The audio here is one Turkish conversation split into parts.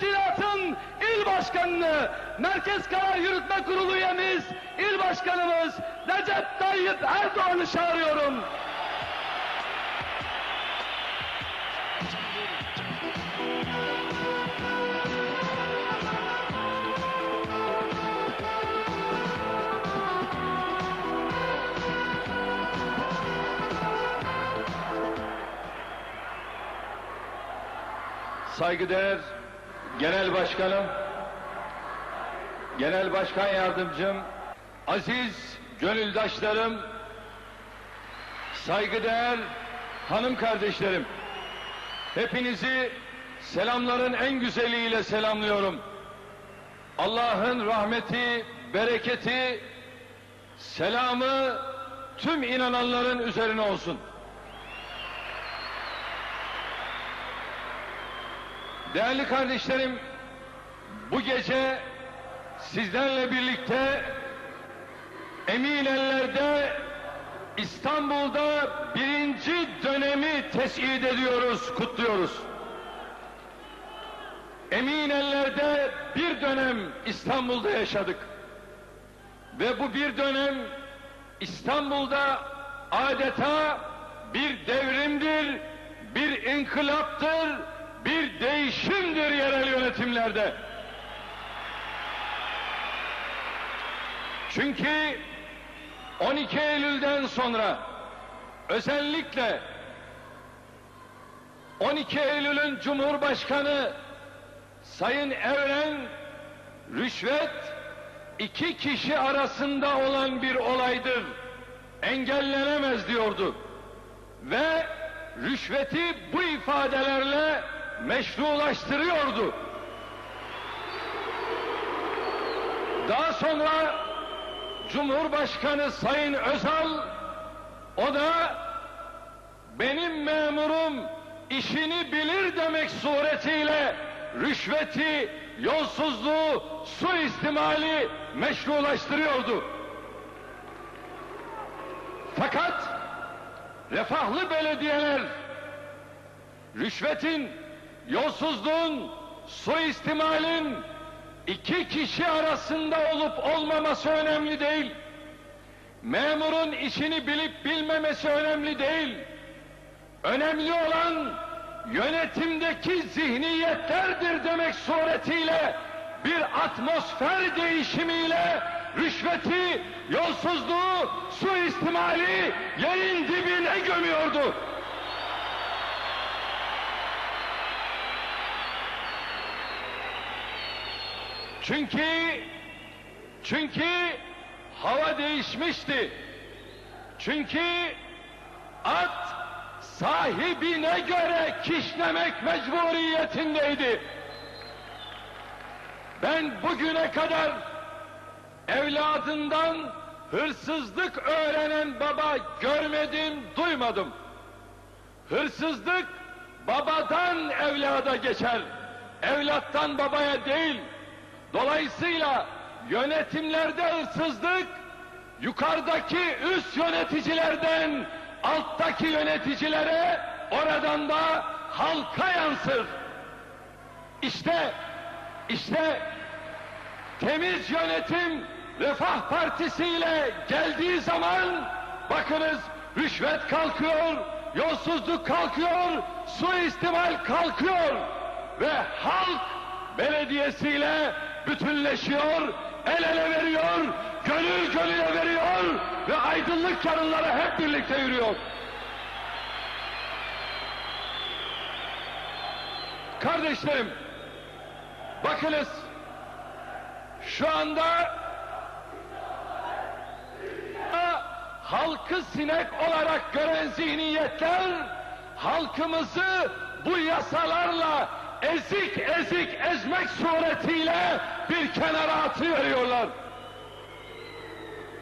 Teşkilat'ın il başkanını, Merkez Karar Yürütme Kurulu üyemiz, il başkanımız Recep Tayyip Erdoğan'ı çağırıyorum. Saygıdeğer Genel Başkanım, Genel Başkan Yardımcım, aziz gönüldaşlarım, saygıdeğer hanım kardeşlerim, hepinizi selamların en güzeliyle selamlıyorum. Allah'ın rahmeti, bereketi, selamı tüm inananların üzerine olsun. Değerli kardeşlerim, bu gece sizlerle birlikte emin ellerde İstanbul'da birinci dönemi tescil ediyoruz, kutluyoruz. Emin ellerde bir dönem İstanbul'da yaşadık. Ve bu bir dönem İstanbul'da adeta bir devrimdir, bir inkılaptır, bir değişimdir yerel yönetimlerde. Çünkü 12 Eylül'den sonra özellikle 12 Eylül'ün Cumhurbaşkanı Sayın Evren rüşvet iki kişi arasında olan bir olaydır. Engellenemez diyordu. Ve rüşveti bu ifadelerle meşrulaştırıyordu. Daha sonra Cumhurbaşkanı Sayın Özal o da benim memurum işini bilir demek suretiyle rüşveti, yolsuzluğu, suistimali meşrulaştırıyordu. Fakat refahlı belediyeler rüşvetin, yolsuzluğun, suistimalin iki kişi arasında olup olmaması önemli değil. Memurun işini bilip bilmemesi önemli değil. Önemli olan yönetimdeki zihniyetlerdir demek suretiyle bir atmosfer değişimiyle rüşveti, yolsuzluğu, suistimali yerin dibine gömüyordu. Çünkü çünkü hava değişmişti. Çünkü at sahibine göre kişnemek mecburiyetindeydi. Ben bugüne kadar evladından hırsızlık öğrenen baba görmedim, duymadım. Hırsızlık babadan evlada geçer. Evlattan babaya değil. Dolayısıyla yönetimlerde hırsızlık yukarıdaki üst yöneticilerden alttaki yöneticilere oradan da halka yansır. İşte işte temiz yönetim Refah Partisi ile geldiği zaman bakınız rüşvet kalkıyor, yolsuzluk kalkıyor, suistimal kalkıyor ve halk belediyesiyle bütünleşiyor, el ele veriyor, gönül gönüle veriyor ve aydınlık yarınlara hep birlikte yürüyor. Kardeşlerim, bakınız şu anda halkı sinek olarak gören zihniyetler halkımızı bu yasalarla ezik ezik ezmek suretiyle bir kenara atıveriyorlar.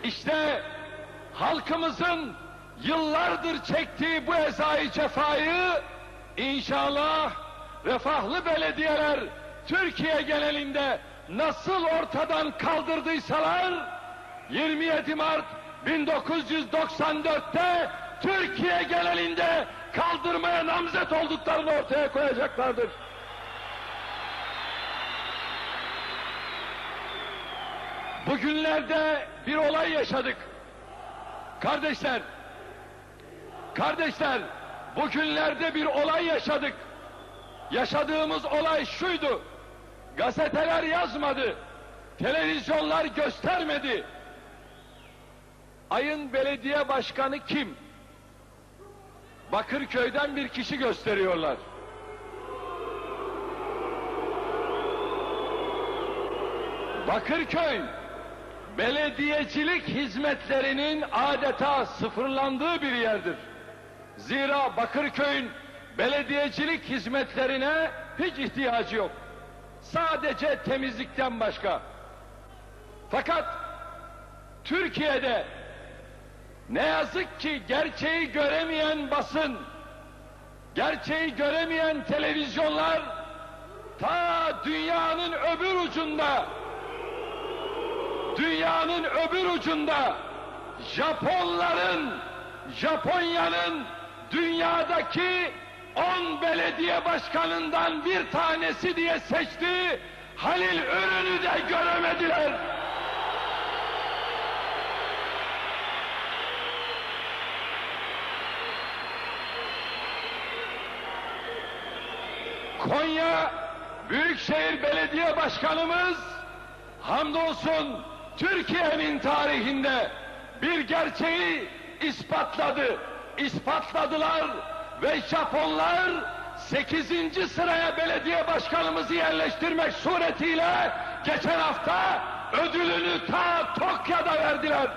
İşte halkımızın yıllardır çektiği bu ezayı cefayı inşallah refahlı belediyeler Türkiye genelinde nasıl ortadan kaldırdıysalar 27 Mart 1994'te Türkiye genelinde kaldırmaya namzet olduklarını ortaya koyacaklardır. Bugünlerde bir olay yaşadık. Kardeşler, kardeşler, bugünlerde bir olay yaşadık. Yaşadığımız olay şuydu. Gazeteler yazmadı. Televizyonlar göstermedi. Ayın belediye başkanı kim? Bakırköy'den bir kişi gösteriyorlar. Bakırköy belediyecilik hizmetlerinin adeta sıfırlandığı bir yerdir. Zira Bakırköy'ün belediyecilik hizmetlerine hiç ihtiyacı yok. Sadece temizlikten başka. Fakat Türkiye'de ne yazık ki gerçeği göremeyen basın, gerçeği göremeyen televizyonlar ta dünyanın öbür ucunda dünyanın öbür ucunda Japonların, Japonya'nın dünyadaki 10 belediye başkanından bir tanesi diye seçtiği Halil Ürün'ü de göremediler. Konya Büyükşehir Belediye Başkanımız hamdolsun Türkiye'nin tarihinde bir gerçeği ispatladı. İspatladılar ve Japonlar 8. sıraya belediye başkanımızı yerleştirmek suretiyle geçen hafta ödülünü ta Tokyo'da verdiler.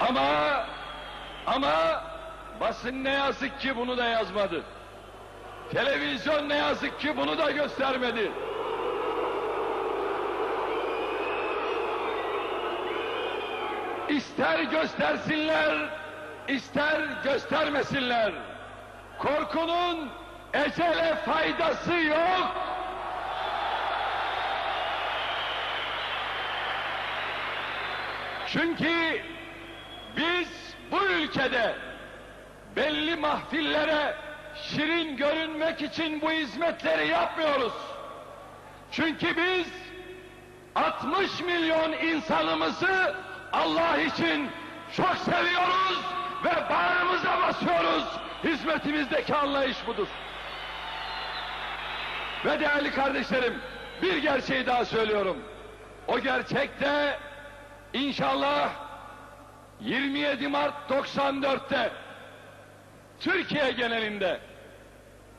Ama ama basın ne yazık ki bunu da yazmadı. Televizyon ne yazık ki bunu da göstermedi. İster göstersinler, ister göstermesinler. Korkunun ecele faydası yok. Çünkü biz bu ülkede belli mahfillere şirin görünmek için bu hizmetleri yapmıyoruz. Çünkü biz 60 milyon insanımızı Allah için çok seviyoruz ve bağrımıza basıyoruz. Hizmetimizdeki anlayış budur. Ve değerli kardeşlerim, bir gerçeği daha söylüyorum. O gerçek de inşallah 27 Mart 94'te Türkiye genelinde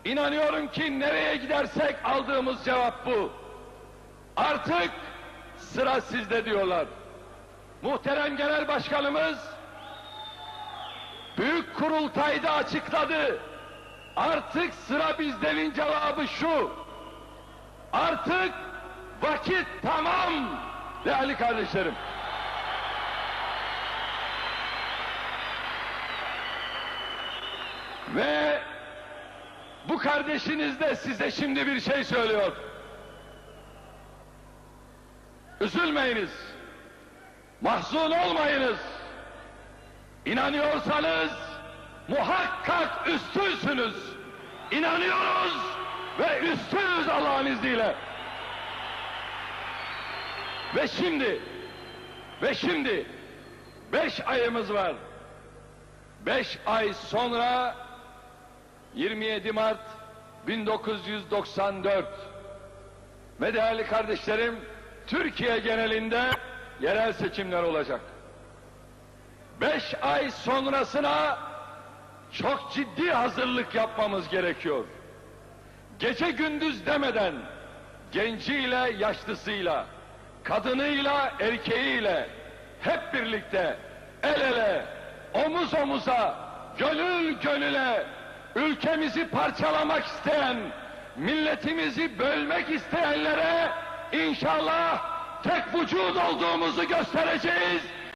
inanıyorum ki nereye gidersek aldığımız cevap bu. Artık sıra sizde diyorlar. Muhterem Genel Başkanımız Büyük Kurultay'da açıkladı. Artık sıra bizdenin cevabı şu. Artık vakit tamam değerli kardeşlerim. Ve bu kardeşiniz de size şimdi bir şey söylüyor. Üzülmeyiniz. Mahzun olmayınız. İnanıyorsanız muhakkak üstünsünüz. İnanıyoruz ve üstünüz Allah'ın izniyle. Ve şimdi ve şimdi beş ayımız var. Beş ay sonra 27 Mart 1994 ve değerli kardeşlerim Türkiye genelinde yerel seçimler olacak. Beş ay sonrasına çok ciddi hazırlık yapmamız gerekiyor. Gece gündüz demeden genciyle yaşlısıyla, kadınıyla erkeğiyle hep birlikte el ele, omuz omuza, gönül gönüle ülkemizi parçalamak isteyen, milletimizi bölmek isteyenlere inşallah tek vücut olduğumuzu göstereceğiz